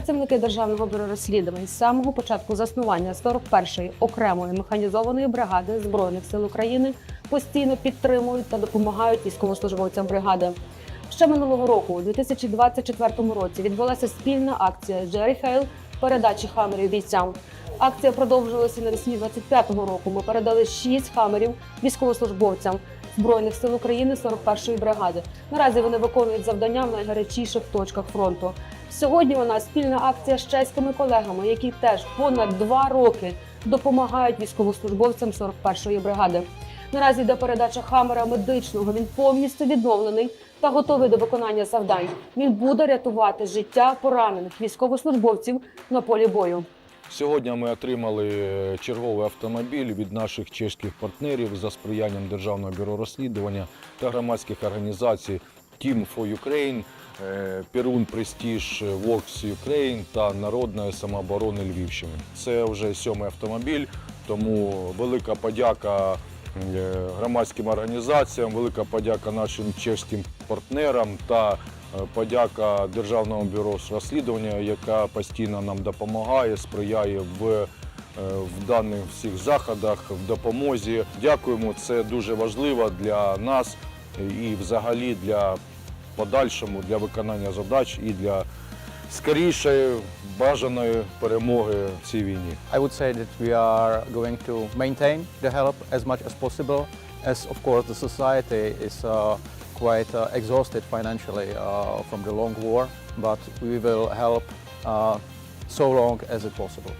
Працівники державного бюро розслідувань з самого початку заснування 41-ї окремої механізованої бригади збройних сил України постійно підтримують та допомагають військовослужбовцям бригади. Ще минулого року, у 2024 році, відбулася спільна акція Джері Хейл передачі хамерів бійцям. Акція продовжилася навесні 25-го року. Ми передали 6 хамерів військовослужбовцям Збройних сил України 41-ї бригади. Наразі вони виконують завдання в найгарячіших точках фронту. Сьогодні у нас спільна акція з чеськими колегами, які теж понад два роки допомагають військовослужбовцям 41-ї бригади. Наразі йде передача хамера медичного. Він повністю відновлений та готовий до виконання завдань. Він буде рятувати життя поранених військовослужбовців на полі бою. Сьогодні ми отримали е, черговий автомобіль від наших чеських партнерів за сприянням Державного бюро розслідування та громадських організацій Team for Ukraine, Перун Престіж Works Ukraine та Народної самооборони Львівщини. Це вже сьомий автомобіль, тому велика подяка е, громадським організаціям, велика подяка нашим чеським партнерам та Е, Подяка Державному бюро розслідування, яка постійно нам допомагає, сприяє в, е, в даних всіх заходах, в допомозі. Дякуємо, це дуже важливо для нас і взагалі для подальшому, для виконання задач і для скорішої бажаної перемоги в цій війні. I would say that we are going to maintain the help as much as possible, as of course the society is uh, quite uh, exhausted financially uh, from the long war, but we will help uh, so long as it possible.